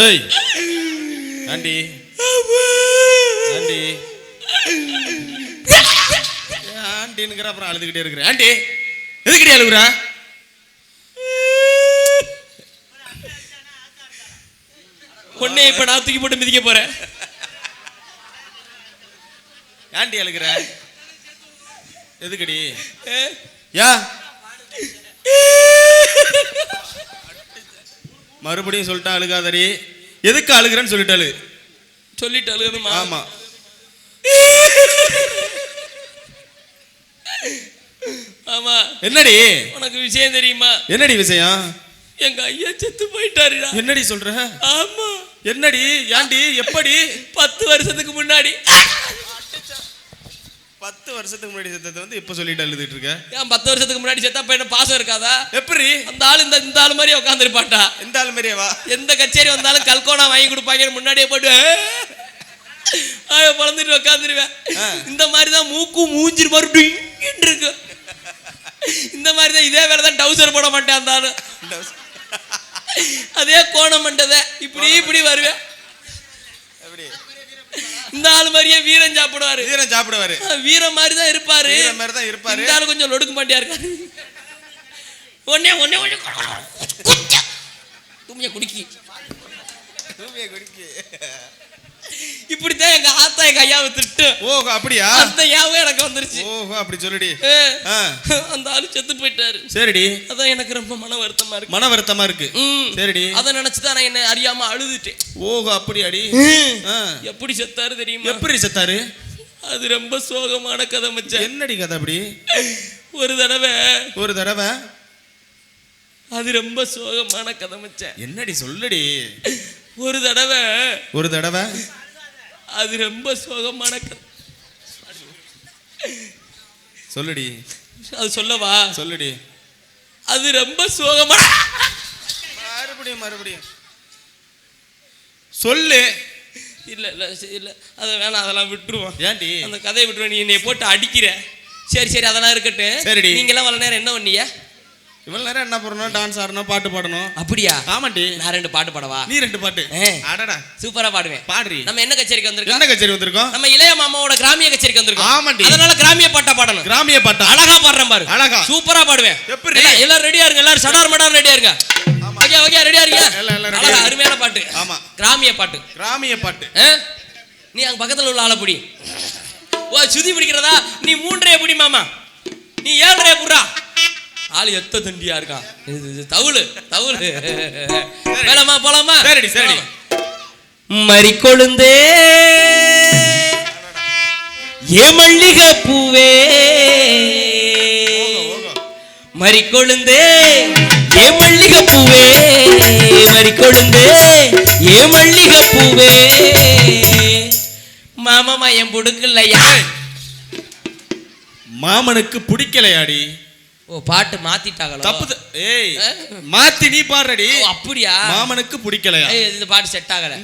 ஏய் aunty aunty ஏன் ஆண்டின்னுங்கிற அப்புறம் அழுதுகிட்டே இருக்கிறேன் ஆண்டி எதுக்கிட்டே அழுகுறா? உன்னை இப்ப நான் தூக்கி போட்டு மிதிக்க போறேன் ஆண்டி அழுகுற? எதுக்குடி? ஏ? யா மறுபடியும் சொல்லிட்டா அழுகாதடி. எதுக்கு அழுகுறேன்னு சொல்லிட்டாளு. சொல்லிட்டு அழுகுதுமா ஆமா. ஆமா. என்னடி? உனக்கு விஷயம் தெரியுமா? என்னடி விஷயம்? எங்க ஐயா செத்து போயிட்டாருடா. என்னடி சொல்ற? ஆமா. என்னடி? ஏண்டி எப்படி? பத்து வருஷத்துக்கு முன்னாடி. பத்து வருஷத்துக்கு முன்னாடி செத்தது வந்து இப்ப சொல்லிட்டு அழுதுட்டு இருக்க? ஏன் பத்து வருஷத்துக்கு முன்னாடி செத்தா பையன பாசம் இருக்காதா? எப்படி? அந்த ஆள் இந்த இந்த ஆள் மாதிரி உட்காந்துருப்பாட்டா இந்த ஆள் மாதிரியே வா. எந்த கச்சேரி வந்தாலும் கல்கோனா வாங்கி கொடுப்பாங்கன்னு முன்னாடியே போட்டு ஆய பழந்துட்டு உட்காந்துருவேன். இந்த மாதிரி தான் மூக்கும் மூஞ்சிரு மாதிரி டிங்கின்னு இருக்கு. இந்த மாதிரி தான் இதே வேலை தான் டவுசர் போட மாட்டேன் அந்த ஆளு. அதே கோணம் மண்டதை இப்படி இப்படி வருவேன். எப்படி? இந்த ஆள் மாதிரியே வீரன் சாப்பிடுவாரு. வீரன் சாப்பிடுவாரு. வீரம் மாதிரி தான் இருப்பாரு. வீரன் மாதிரி தான் இருப்பாரு. இந்த ஆளு கொஞ்சம் லொடுக்கு மாட்டியா இருக்காரு. ஒன்னே ஒன்னே ஒன்னே தும்மிய குடிக்கி. தூமியை குடிக்கு. இப்படித்தான் எங்க ஆத்தா எங்க ஐயாவை திட்டு ஓஹோ அப்படியா? அந்த ஞாபகம் எனக்கு வந்துருச்சு. ஓஹோ அப்படி சொல்லுடி. அந்த ஆளு செத்து போயிட்டாரு. சரிடி. அதான் எனக்கு ரொம்ப மன வருத்தமா இருக்கு. மன வருத்தமா இருக்கு. சரிடி. அதை நினைச்சுதான் நான் என்ன அறியாம அழுதுட்டேன். ஓஹோ அப்படியாடி ஆ. எப்படி செத்தாரு தெரியுமா? எப்படி செத்தாரு? அது ரொம்ப சோகமான கதை மச்சான். என்னடி கதை அப்படி? ஒரு தடவை. ஒரு தடவை? அது ரொம்ப சோகமான கதை மச்சான். என்னடி சொல்லுடி? ஒரு தடவை. ஒரு தடவை? அது ரொம்ப சோகமான கதை. சொல்லுடி. அது சொல்லவா? சொல்லுடி. அது ரொம்ப சோகமான மறுபடியும் மறுபடியும். சொல்லு. இல்ல இல்ல சரி, இல்ல. அதை வேணாம் அதெல்லாம் விட்டுருவோம். ஏன்டி? அந்த கதையை விட்டுருவோம். நீ என்னை போட்டு அடிக்கிற. சரி சரி அதெல்லாம் இருக்கட்டும். சரிடி. நீங்களாம் வள நேரம் என்ன பண்ணீங்க? இவ்வளவு நேரம் என்ன பண்ணணும் டான்ஸ் ஆடணும் பாட்டு பாடணும்? அப்படியா? ஆமாண்டி. நான் ரெண்டு பாட்டு பாடவா? நீ ரெண்டு பாட்டு. அடடா. சூப்பரா பாடுவேன். பாடுறி. நம்ம என்ன கச்சேரிக்கு வந்திருக்கோம்? என்ன கச்சேரி வந்திருக்கோம்? நம்ம இளைய மாமாவோட கிராமிய கச்சேரிக்கு வந்திருக்கோம். ஆமாண்டி. அதனால கிராமிய பாட்டா பாடணும். கிராமிய பாட்டா? அழகா பாடுறேன் பாரு. அழகா. சூப்பரா பாடுவேன். எப்படி? எல்லாரும் ரெடியா இருங்க. எல்லாரும் சடார் மடார் ரெடியா இருங்க. ஆமா. ஓகே ஓகே ரெடியா இருங்க. அழகா அருமையான பாட்டு. ஆமா. கிராமிய பாட்டு. கிராமிய பாட்டு? நீ அங்க பக்கத்துல உள்ள ஆளை பிடி. ஓ சுதி பிடிக்கிறதா? நீ மூன்றே பிடி மாமா. நீ ஏழரை புடுறா. ஆளு எத்த தண்டியா இருக்கான்? தவுளு தவுளு. வேலாமா போலாமா சரிடி, சரிடி. மறி கொழுந்தே. ஏ மல்லிகை பூவே. மறி கொழுந்தே. ஏ மல்லிகை பூவே. மறி கொழுந்தே. ஏ மல்லிகை பூவே. மாமா என் புடுக்கலையா மாமனுக்கு பிடிக்கலையாடி? ஓ பாட்டு மாத்திட்டாங்களோ? தப்பு ஏய்? மாத்தி நீ பாடுறடி. அப்படியா? மாமனுக்கு பிடிக்கலையா? இந்த பாட்டு செட் ஆகல.